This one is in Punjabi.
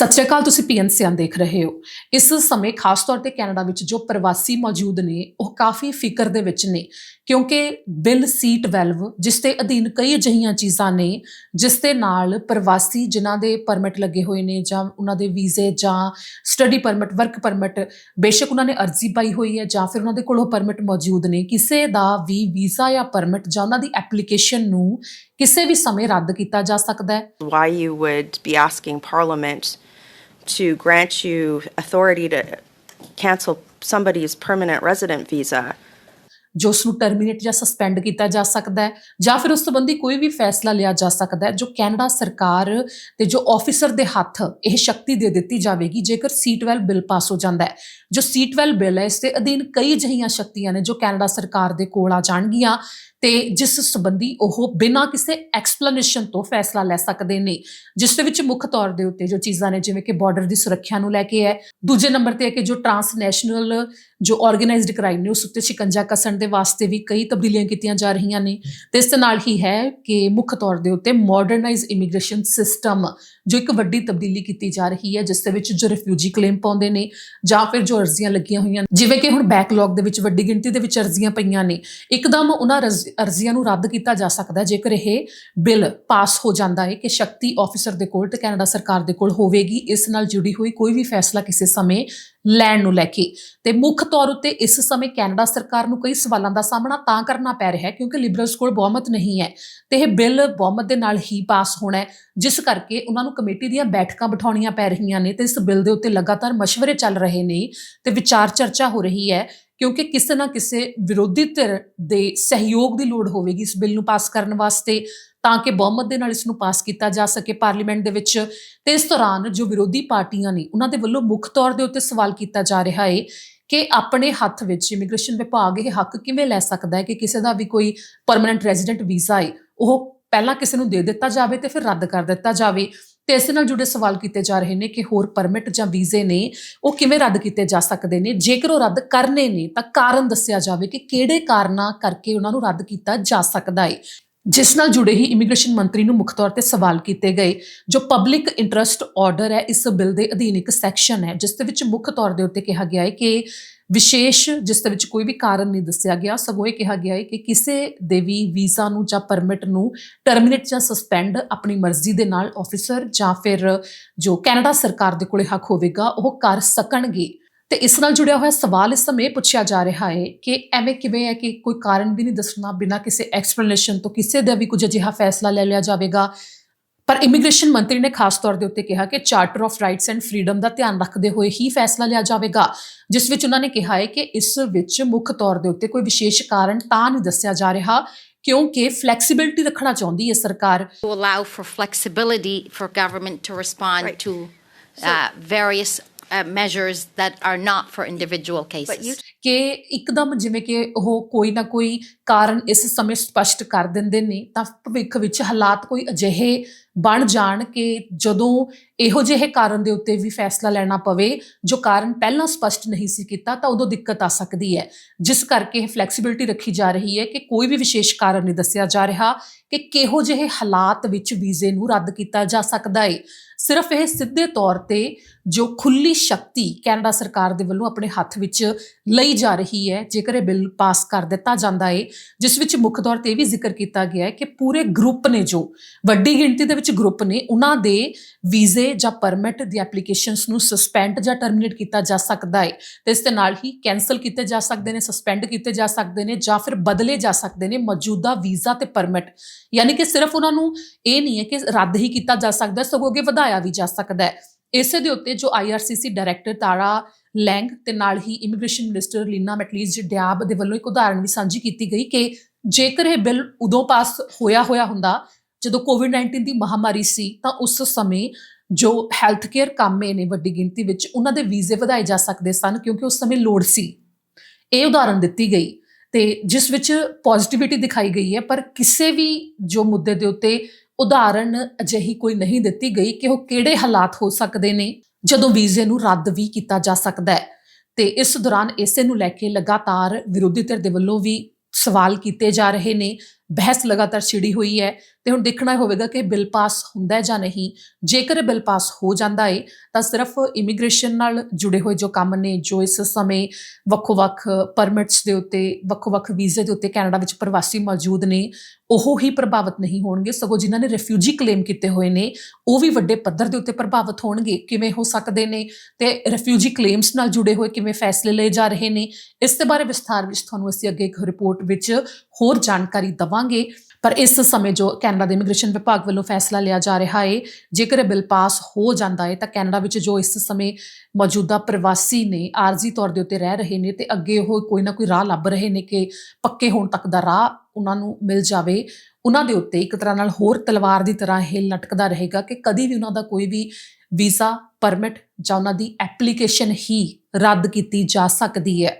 ਸਤਿ ਸ਼੍ਰੀ ਅਕਾਲ, ਤੁਸੀਂ ਪੀਐਨਸੀਆਂ ਦੇਖ ਰਹੇ ਹੋ। ਇਸ ਸਮੇਂ ਖਾਸ ਤੌਰ ਤੇ ਕੈਨੇਡਾ ਵਿੱਚ ਜੋ ਪ੍ਰਵਾਸੀ ਮੌਜੂਦ ਨੇ, ਉਹ ਕਾਫੀ ਫਿਕਰ ਦੇ ਵਿੱਚ ਨੇ, ਕਿਉਂਕਿ ਬਿੱਲ C12 ਜਿਸ ਦੇ ਅਧੀਨ ਕਈ ਅਜਿਹੀਆਂ ਚੀਜ਼ਾਂ ਨੇ, ਜਿਸ ਦੇ ਨਾਲ ਪ੍ਰਵਾਸੀ ਜਿਨ੍ਹਾਂ ਦੇ ਪਰਮਿਟ ਲੱਗੇ ਹੋਏ ਨੇ ਜਾਂ ਉਹਨਾਂ ਦੇ ਵੀਜ਼ੇ ਜਾਂ ਸਟੱਡੀ ਪਰਮਿਟ, ਵਰਕ ਪਰਮਿਟ, ਬੇਸ਼ੱਕ ਉਹਨਾਂ ਨੇ ਅਰਜ਼ੀ ਪਾਈ ਹੋਈ ਹੈ ਜਾਂ ਫਿਰ ਉਹਨਾਂ ਦੇ ਕੋਲ ਉਹ ਪਰਮਿਟ ਮੌਜੂਦ ਨੇ, ਕਿਸੇ ਦਾ ਵੀ ਵੀਜ਼ਾ ਜਾਂ ਪਰਮਿਟ ਜਾਂ ਉਹਨਾਂ ਦੀ ਐਪਲੀਕੇਸ਼ਨ ਨੂੰ ਕਿਸੇ ਵੀ ਸਮੇਂ ਰੱਦ ਕੀਤਾ ਜਾ ਸਕਦਾ ਹੈ। Why you would be asking Parliament to grant you authority to cancel somebody's permanent resident visa. ਜੋ ਉਸ ਨੂੰ ਟਰਮੀਨੇਟ ਜਾਂ ਸਸਪੈਂਡ ਕੀਤਾ ਜਾ ਸਕਦਾ ਹੈ, ਜਾਂ ਫਿਰ ਉਸ ਸੰਬੰਧੀ ਕੋਈ ਵੀ ਫੈਸਲਾ ਲਿਆ ਜਾ ਸਕਦਾ ਹੈ, ਜੋ ਕੈਨੇਡਾ ਸਰਕਾਰ ਤੇ ਜੋ ਆਫੀਸਰ ਦੇ ਹੱਥ ਇਹ ਸ਼ਕਤੀ ਦੇ ਦਿੱਤੀ ਜਾਵੇਗੀ, ਜੇਕਰ C12 ਬਿੱਲ ਪਾਸ ਹੋ ਜਾਂਦਾ ਹੈ ਜੋ C12 ਬਿੱਲ ਹੈ, ਇਸ ਦੇ ਅਧੀਨ ਕਈ ਜਹੀਆਂ ਸ਼ਕਤੀਆਂ ਨੇ ਜੋ ਕੈਨੇਡਾ ਸਰਕਾਰ ਦੇ ਕੋਲ ਆ ਜਾਣਗੀਆਂ ਤੇ ਜਿਸ ਸੰਬੰਧੀ ਉਹ ਬਿਨਾਂ ਕਿਸੇ ਐਕਸਪਲੇਨੇਸ਼ਨ ਤੋਂ ਫੈਸਲਾ ਲੈ ਸਕਦੇ ਨੇ, ਜਿਸ ਦੇ ਵਿੱਚ ਮੁੱਖ ਤੌਰ ਦੇ ਉੱਤੇ ਜੋ ਚੀਜ਼ਾਂ ਨੇ, ਜਿਵੇਂ ਕਿ ਬਾਰਡਰ ਦੀ ਸੁਰੱਖਿਆ ਨੂੰ ਲੈ ਕੇ ਹੈ। ਦੂਜੇ ਨੰਬਰ ਤੇ ਹੈ ਕਿ ਜੋ ਟਰਾਂਸਨੈਸ਼ਨਲ ਜੋ ਆਰਗੇਨਾਈਜ਼ਡ ਕ੍ਰਾਈਮ ਨੇ, ਉਸ ਉੱਤੇ ਸ਼ਿਕੰਜਾ ਕੱਸਣ ਦੇ ਵਾਸਤੇ ਵੀ ਕਈ ਤਬਦੀਲੀਆਂ ਕੀਤੀਆਂ ਜਾ ਰਹੀਆਂ ਨੇ। ਤੇ ਇਸ ਦੇ ਨਾਲ ਹੀ ਹੈ ਕਿ ਮੁੱਖ ਤੌਰ ਦੇ ਉੱਤੇ ਮਾਡਰਨਾਈਜ਼ ਇਮੀਗ੍ਰੇਸ਼ਨ ਸਿਸਟਮ ਜੋ ਇੱਕ ਵੱਡੀ ਤਬਦੀਲੀ ਕੀਤੀ ਜਾ ਰਹੀ ਹੈ, ਜਿਸ ਦੇ ਵਿੱਚ ਜੋ ਰਿਫਿਊਜੀ ਕਲੇਮ ਪਾਉਂਦੇ ਨੇ ਜਾਂ ਫਿਰ ਜੋ ਅਰਜ਼ੀਆਂ ਲੱਗੀਆਂ ਹੋਈਆਂ ਜਿਵੇਂ ਕਿ ਹੁਣ ਬੈਕਲੌਗ ਦੇ ਵਿੱਚ ਵੱਡੀ ਗਿਣਤੀ ਦੇ ਵਿੱਚ ਅਰਜ਼ੀਆਂ ਪਈਆਂ ਨੇ। ਇੱਕਦਮ ਉਹਨਾਂ ਰਜ਼- ਅਰਜ਼ੀਆਂ ਨੂੰ ਰੱਦ ਕੀਤਾ ਜਾ ਸਕਦਾ ਹੈ। ਜੇਕਰ ਇਹ ਬਿੱਲ ਪਾਸ ਹੋ ਜਾਂਦਾ ਹੈ ਕਿ ਸ਼ਕਤੀ ਆਫੀਸਰ ਦੇ ਕੋਲ ਤੇ ਕੈਨੇਡਾ ਸਰਕਾਰ ਦੇ ਕੋਲ ਹੋਵੇਗੀ, ਇਸ ਨਾਲ ਜੁੜੀ ਹੋਈ ਕੋਈ ਵੀ ਫੈਸਲਾ ਕਿਸੇ ਸਮੇਂ ਲੈਣ ਨੂੰ ਲੈ ਕੇ। ਤੇ ਮੁੱਖ ਤੌਰ ਉੱਤੇ ਇਸ ਸਮੇਂ ਕੈਨੇਡਾ ਸਰਕਾਰ ਨੂੰ ਕਈ ਸਵਾਲਾਂ ਦਾ ਸਾਹਮਣਾ ਤਾਂ ਕਰਨਾ ਪੈ ਰਿਹਾ ਹੈ ਕਿਉਂਕਿ ਲਿਬਰਲਸ ਕੋਲ ਬਹੁਮਤ ਨਹੀਂ ਹੈ ਤੇ ਇਹ ਬਿੱਲ ਬਹੁਮਤ ਦੇ ਨਾਲ ਹੀ ਪਾਸ ਹੋਣਾ ਹੈ, ਜਿਸ ਕਰਕੇ ਉਹਨਾਂ ਨੂੰ ਕਮੇਟੀ ਦੀਆਂ ਬੈਠਕਾਂ ਬਿਠਾਉਣੀਆਂ ਪੈ ਰਹੀਆਂ ਨੇ ਤੇ ਇਸ ਬਿੱਲ ਦੇ ਉੱਤੇ ਲਗਾਤਾਰ ਮਸ਼ਵਰੇ ਚੱਲ ਰਹੇ ਨੇ ਤੇ ਵਿਚਾਰ ਚਰਚਾ ਹੋ ਰਹੀ ਹੈ ਕਿਉਂਕਿ ਕਿਸੇ ਨਾ ਕਿਸੇ ਵਿਰੋਧੀ ਧਿਰ ਦੇ ਸਹਿਯੋਗ ਦੀ ਲੋੜ ਹੋਵੇਗੀ ਇਸ ਬਿੱਲ ਨੂੰ ਪਾਸ ਕਰਨ ਵਾਸਤੇ, ਤਾਂ ਕਿ ਬਹੁਮਤ ਦੇ ਨਾਲ ਇਸ ਨੂੰ ਪਾਸ ਕੀਤਾ ਜਾ ਸਕੇ ਪਾਰਲੀਮੈਂਟ ਦੇ ਵਿੱਚ। ਤੇ ਇਸ ਦੌਰਾਨ ਜੋ ਵਿਰੋਧੀ ਪਾਰਟੀਆਂ ਨੇ, ਉਹਨਾਂ ਦੇ ਵੱਲੋਂ ਮੁੱਖ ਤੌਰ ਦੇ ਉੱਤੇ ਸਵਾਲ ਕੀਤਾ ਜਾ ਰਿਹਾ ਹੈ ਕਿ ਆਪਣੇ ਹੱਥ ਵਿੱਚ ਇਮੀਗ੍ਰੇਸ਼ਨ ਵਿਭਾਗ ਇਹ ਹੱਕ ਕਿਵੇਂ ਲੈ ਸਕਦਾ ਹੈ ਕਿ ਕਿਸੇ ਦਾ ਵੀ ਕੋਈ ਪਰਮਨੈਂਟ ਰੈਜ਼ੀਡੈਂਟ ਵੀਜ਼ਾ ਹੈ ਉਹ ਪਹਿਲਾਂ ਕਿਸੇ ਨੂੰ ਦੇ ਦਿੱਤਾ ਜਾਵੇ ਤੇ ਫਿਰ ਰੱਦ ਕਰ ਦਿੱਤਾ ਜਾਵੇ। ਤੇ ਇਸ ਨਾਲ ਜੁੜੇ ਸਵਾਲ ਕੀਤੇ ਜਾ ਰਹੇ ਨੇ ਕਿ ਹੋਰ ਪਰਮਿਟ ਜਾਂ ਵੀਜ਼ੇ ਨੇ, ਉਹ ਕਿਵੇਂ ਰੱਦ ਕੀਤੇ ਜਾ ਸਕਦੇ ਨੇ? ਜੇਕਰ ਉਹ ਰੱਦ ਕਰਨੇ ਨੇ, ਤਾਂ ਕਾਰਨ ਦੱਸਿਆ ਜਾਵੇ ਕਿ ਕਿਹੜੇ ਕਾਰਨਾਂ ਕਰਕੇ ਉਹਨਾਂ ਨੂੰ ਰੱਦ ਕੀਤਾ ਜਾ ਸਕਦਾ ਹੈ ਜਿਸ ਨਾਲ ਜੁੜੇ ਹੀ ਇਮੀਗ੍ਰੇਸ਼ਨ ਮੰਤਰੀ ਨੂੰ ਮੁੱਖ ਤੌਰ ਤੇ ਸਵਾਲ ਕੀਤੇ ਗਏ, ਜੋ ਪਬਲਿਕ ਇੰਟਰਸਟ ਆਰਡਰ ਹੈ, ਇਸ ਬਿੱਲ ਦੇ ਅਧੀਨ ਇੱਕ ਸੈਕਸ਼ਨ ਹੈ, ਜਿਸ ਦੇ ਵਿੱਚ ਮੁੱਖ ਤੌਰ ਦੇ ਉੱਤੇ ਕਿਹਾ ਗਿਆ ਹੈ ਕਿ ਵਿਸ਼ੇਸ਼ ਜਿਸ ਦੇ ਵਿੱਚ ਕੋਈ ਵੀ ਕਾਰਨ ਨਹੀਂ ਦੱਸਿਆ ਗਿਆ, ਸਗੋਂ ਇਹ ਕਿਹਾ ਗਿਆ ਹੈ ਕਿ ਕਿਸੇ ਦੇ ਵੀ ਵੀਜ਼ਾ ਨੂੰ ਜਾਂ ਪਰਮਿਟ ਨੂੰ ਟਰਮੀਨੇਟ ਜਾਂ ਸਸਪੈਂਡ ਆਪਣੀ ਮਰਜ਼ੀ ਦੇ ਨਾਲ ਆਫੀਸਰ ਜਾਂ ਫਿਰ ਜੋ ਕੈਨੇਡਾ ਸਰਕਾਰ ਦੇ ਕੋਲੇ ਹੱਕ ਹੋਵੇਗਾ, ਉਹ ਕਰ ਸਕਣਗੇ। ਤੇ ਇਸ ਨਾਲ ਜੁੜਿਆ ਹੋਇਆ ਸਵਾਲ ਇਸ ਸਮੇਂ ਇਹ ਪੁੱਛਿਆ ਜਾ ਰਿਹਾ ਹੈ ਕਿ ਐਵੇਂ ਕਿਵੇਂ ਹੈ ਕਿ ਕੋਈ ਕਾਰਨ ਵੀ ਨਹੀਂ ਦੱਸਣਾ ਬਿਨਾਂ ਕਿਸੇ ਐਕਸਪਲੇਨੇਸ਼ਨ ਤੋਂ ਕਿਸੇ ਦਾ ਵੀ ਕੁਝ ਅਜਿਹਾ ਫੈਸਲਾ ਲੈ ਲਿਆ ਜਾਵੇਗਾ। ਪਰ ਇਮੀਗ੍ਰੇਸ਼ਨ ਮੰਤਰੀ ਨੇ ਖਾਸ ਤੌਰ ਦੇ ਉੱਤੇ ਕਿਹਾ ਕਿ charter of rights and freedom ਦਾ ਧਿਆਨ ਰੱਖਦੇ ਹੋਏ ਹੀ ਫੈਸਲਾ ਲਿਆ ਜਾਵੇਗਾ ਜਿਸ ਵਿੱਚ ਉਹਨਾਂ ਨੇ ਕਿਹਾ ਹੈ ਕਿ ਇਸ ਵਿੱਚ ਮੁੱਖ ਤੌਰ ਦੇ ਉੱਤੇ ਕੋਈ ਵਿਸ਼ੇਸ਼ ਕਾਰਨ ਤਾਂ ਨਹੀਂ ਦੱਸਿਆ ਜਾ ਰਿਹਾ ਕਿਉਂਕਿ ਫਲੈਕਸੀਬਿਲਟੀ ਰੱਖਣਾ ਚਾਹੁੰਦੀ ਹੈ ਸਰਕਾਰ for flexibility for government to respond Right. to uh, various uh, measures that are not for individual cases. ਕਿ ਇੱਕਦਮ ਜਿਵੇਂ ਕਿ ਉਹ ਕੋਈ ਨਾ ਕੋਈ ਕਾਰਨ ਇਸ ਸਮੇਂ ਸਪਸ਼ਟ ਕਰ ਦਿੰਦੇ ਨੇ, ਤਾਂ ਭਵਿੱਖ ਵਿੱਚ ਹਾਲਾਤ ਕੋਈ ਅਜਿਹੇ ਬਣ ਜਾਣ ਕਿ ਜਦੋਂ ਇਹੋ ਜਿਹੇ ਕਾਰਨ ਦੇ ਉੱਤੇ ਵੀ ਫੈਸਲਾ ਲੈਣਾ ਪਵੇ, ਜੋ ਕਾਰਨ ਪਹਿਲਾਂ ਸਪਸ਼ਟ ਨਹੀਂ ਸੀ ਕੀਤਾ, ਤਾਂ ਉਦੋਂ ਦਿੱਕਤ ਆ ਸਕਦੀ ਹੈ। ਜਿਸ ਕਰਕੇ ਇਹ ਫਲੈਕਸੀਬਿਲਟੀ ਰੱਖੀ ਜਾ ਰਹੀ ਹੈ ਕਿ ਕੋਈ ਵੀ ਵਿਸ਼ੇਸ਼ ਕਾਰਨ ਨਹੀਂ ਦੱਸਿਆ ਜਾ ਰਿਹਾ ਕਿ ਕਿਹੋ ਜਿਹੇ ਹਾਲਾਤ ਵਿੱਚ ਵੀਜ਼ੇ ਨੂੰ ਰੱਦ ਕੀਤਾ ਜਾ ਸਕਦਾ ਹੈ ਸਿਰਫ ਇਹ ਸਿੱਧੇ ਤੌਰ ਤੇ ਜੋ ਖੁੱਲੀ ਸ਼ਕਤੀ ਕੈਨੇਡਾ ਸਰਕਾਰ ਦੇ ਵੱਲੋਂ ਆਪਣੇ ਹੱਥ ਵਿੱਚ ਲਈ ਜਾ ਰਹੀ ਹੈ, ਜੇਕਰ ਇਹ ਬਿੱਲ ਪਾਸ ਕਰ ਦਿੱਤਾ ਜਾਂਦਾ ਹੈ ਜਿਸ ਵਿੱਚ ਮੁੱਖ ਤੌਰ ਤੇ ਇਹ ਵੀ ਜ਼ਿਕਰ ਕੀਤਾ ਗਿਆ ਹੈ ਕਿ ਪੂਰੇ ਗਰੁੱਪ ਨੇ ਜੋ ਵੱਡੀ ਗਿਣਤੀ ਦੇ ਵਿੱਚ ਗਰੁੱਪ ਨੇ, ਉਹਨਾਂ ਦੇ ਵੀਜ਼ੇ ਜਾਂ ਪਰਮਿਟ ਦੀ ਐਪਲੀਕੇਸ਼ਨਸ ਨੂੰ ਸਸਪੈਂਡ ਜਾਂ ਟਰਮੀਨੇਟ ਕੀਤਾ ਜਾ ਸਕਦਾ ਹੈ ਤੇ ਇਸ ਦੇ ਨਾਲ ਹੀ ਕੈਨਸਲ ਕੀਤੇ ਜਾ ਸਕਦੇ ਨੇ ਸਸਪੈਂਡ ਕੀਤੇ ਜਾ ਸਕਦੇ ਨੇ ਜਾਂ ਫਿਰ ਬਦਲੇ ਜਾ ਸਕਦੇ ਨੇ ਮੌਜੂਦਾ ਵੀਜ਼ਾ ਤੇ ਪਰਮਿਟ ਯਾਨੀ ਕਿ ਸਿਰਫ ਉਹਨਾਂ ਨੂੰ ਇਹ ਨਹੀਂ ਹੈ ਕਿ ਰੱਦ ਹੀ ਕੀਤਾ ਜਾ ਸਕਦਾ, ਸਗੋਂ ਅੱਗੇ ਵਧਾਇਆ ਵੀ ਜਾ ਸਕਦਾ ਹੈ। ਇਸੇ ਦੇ ਉੱਤੇ ਜੋ ਆਈਆਰਸੀਸੀ ਡਾਇਰੈਕਟਰ ਤਾਰਾ ਲੈਂਗ ਤੇ ਨਾਲ ਹੀ ਇਮੀਗ੍ਰੇਸ਼ਨ ਮਿਨਿਸਟਰ ਲੀਨਾ ਮੈਟਲੀਜ਼ ਡਿਆਬ ਦੇ ਵੱਲੋਂ ਇੱਕ ਉਦਾਹਰਣ ਵੀ ਸਾਂਝੀ ਕੀਤੀ ਗਈ ਕਿ ਜੇਕਰ ਇਹ ਬਿੱਲ ਉਦੋਂ ਪਾਸ ਹੋਇਆ ਹੋਇਆ ਹੁੰਦਾ, ਜਦੋਂ ਕੋਵਿਡ-19 ਦੀ ਮਹਾਮਾਰੀ ਸੀ, ਤਾਂ ਉਸ ਸਮੇਂ ਜੋ ਹੈਲਥ ਕੇਅਰ ਕਾਮੇ ਨੇ ਵੱਡੀ ਗਿਣਤੀ ਵਿੱਚ, ਉਹਨਾਂ ਦੇ ਵੀਜ਼ੇ ਵਧਾਏ ਜਾ ਸਕਦੇ ਸਨ ਕਿਉਂਕਿ ਉਸ ਸਮੇਂ ਲੋੜ ਸੀ। ਇਹ ਉਦਾਹਰਣ ਦਿੱਤੀ ਗਈ ਤੇ ਜਿਸ ਵਿੱਚ ਪੋਜ਼ਿਟਿਵਿਟੀ ਦਿਖਾਈ ਗਈ ਹੈ, ਪਰ ਕਿਸੇ ਵੀ ਜੋ ਮੁੱਦੇ ਦੇ ਉੱਤੇ ਉਦਾਹਰਣ ਅਜਿਹੀ ਕੋਈ ਨਹੀਂ ਦਿੱਤੀ ਗਈ ਕਿ ਉਹ ਕਿਹੜੇ ਹਾਲਾਤ ਹੋ ਸਕਦੇ ਨੇ, ਜਦੋਂ ਵੀਜ਼ੇ ਨੂੰ ਰੱਦ ਵੀ ਕੀਤਾ ਜਾ ਸਕਦਾ ਹੈ। ਤੇ ਇਸ ਦੌਰਾਨ ਇਸੇ ਨੂੰ ਲੈ ਕੇ ਲਗਾਤਾਰ ਵਿਰੋਧੀ ਧਿਰ ਦੇ ਵੱਲੋਂ ਵੀ ਸਵਾਲ ਕੀਤੇ ਜਾ ਰਹੇ ਨੇ। ਬਹਿਸ ਲਗਾਤਾਰ ਛਿੜੀ ਹੋਈ ਹੈ ਤੇ ਹੁਣ ਦੇਖਣਾ ਹੋਵੇਗਾ ਕਿ ਬਿੱਲ ਪਾਸ ਹੁੰਦਾ ਹੈ ਜਾਂ ਨਹੀਂ। ਜੇਕਰ ਬਿੱਲ ਪਾਸ ਹੋ ਜਾਂਦਾ ਹੈ ਤਾਂ ਸਿਰਫ ਇਮੀਗ੍ਰੇਸ਼ਨ ਨਾਲ ਜੁੜੇ ਹੋਏ ਜੋ ਕੰਮ ਨੇ, ਜੋ ਇਸ ਸਮੇਂ ਵੱਖੋ-ਵੱਖ ਪਰਮਿਟਸ ਦੇ ਉੱਤੇ, ਵੱਖੋ-ਵੱਖ ਵੀਜ਼ੇ ਦੇ ਉੱਤੇ ਕੈਨੇਡਾ ਵਿੱਚ ਪ੍ਰਵਾਸੀ ਮੌਜੂਦ ਨੇ, ਉਹ ਹੀ ਪ੍ਰਭਾਵਿਤ ਨਹੀਂ ਹੋਣਗੇ। ਸਗੋਂ ਜਿਨ੍ਹਾਂ ਨੇ ਰਿਫਿਊਜੀ ਕਲੇਮ ਕੀਤੇ ਹੋਏ ਨੇ, ਉਹ ਵੀ ਵੱਡੇ ਪੱਧਰ ਦੇ ਉੱਤੇ ਪ੍ਰਭਾਵਿਤ ਹੋਣਗੇ। ਕਿਵੇਂ ਹੋ ਸਕਦੇ ਨੇ ਤੇ ਰਿਫਿਊਜੀ ਕਲੇਮਸ ਨਾਲ ਜੁੜੇ ਹੋਏ ਕਿਵੇਂ ਫੈਸਲੇ ਲਏ ਜਾ ਰਹੇ ਨੇ, ਇਸ ਦੇ ਬਾਰੇ ਵਿਸਥਾਰ ਵਿੱਚ ਤੁਹਾਨੂੰ ਅਸੀਂ ਅੱਗੇ ਇੱਕ ਰਿਪੋਰਟ ਵਿੱਚ ਹੋਰ ਜਾਣਕਾਰੀ ਦਵਾਂਗੇ। ਪਰ ਇਸ ਸਮੇਂ ਜੋ ਕੈਨੇਡਾ ਦੇ ਇਮੀਗ੍ਰੇਸ਼ਨ ਵਿਭਾਗ ਵੱਲੋਂ ਫੈਸਲਾ ਲਿਆ ਜਾ ਰਿਹਾ ਹੈ ਜੇਕਰ ਇਹ ਬਿੱਲ ਪਾਸ ਹੋ ਜਾਂਦਾ ਹੈ ਤਾਂ ਕੈਨੇਡਾ ਵਿੱਚ ਜੋ ਇਸ ਸਮੇਂ ਮੌਜੂਦਾ ਪ੍ਰਵਾਸੀ ਨੇ, ਆਰਜ਼ੀ ਤੌਰ ਦੇ ਉੱਤੇ ਰਹਿ ਰਹੇ ਨੇ ਤੇ ਅੱਗੇ ਉਹ ਕੋਈ ਨਾ ਕੋਈ ਰਾਹ ਲੱਭ ਰਹੇ ਨੇ ਕਿ ਪੱਕੇ ਹੋਣ ਤੱਕ ਦਾ ਰਾਹ ਉਹਨਾਂ ਨੂੰ ਮਿਲ ਜਾਵੇ। ਉਹਨਾਂ ਦੇ ਉੱਤੇ ਇੱਕ ਤਰ੍ਹਾਂ ਨਾਲ ਹੋਰ ਤਲਵਾਰ ਦੀ ਤਰ੍ਹਾਂ ਇਹ ਲਟਕਦਾ ਰਹੇਗਾ ਕਿ ਕਦੀ ਵੀ ਉਹਨਾਂ ਦਾ ਕੋਈ ਵੀ ਵੀਜ਼ਾ, ਪਰਮਿਟ ਜਾਂ ਉਹਨਾਂ ਦੀ ਐਪਲੀਕੇਸ਼ਨ ਹੀ ਰੱਦ ਕੀਤੀ ਜਾ ਸਕਦੀ ਹੈ।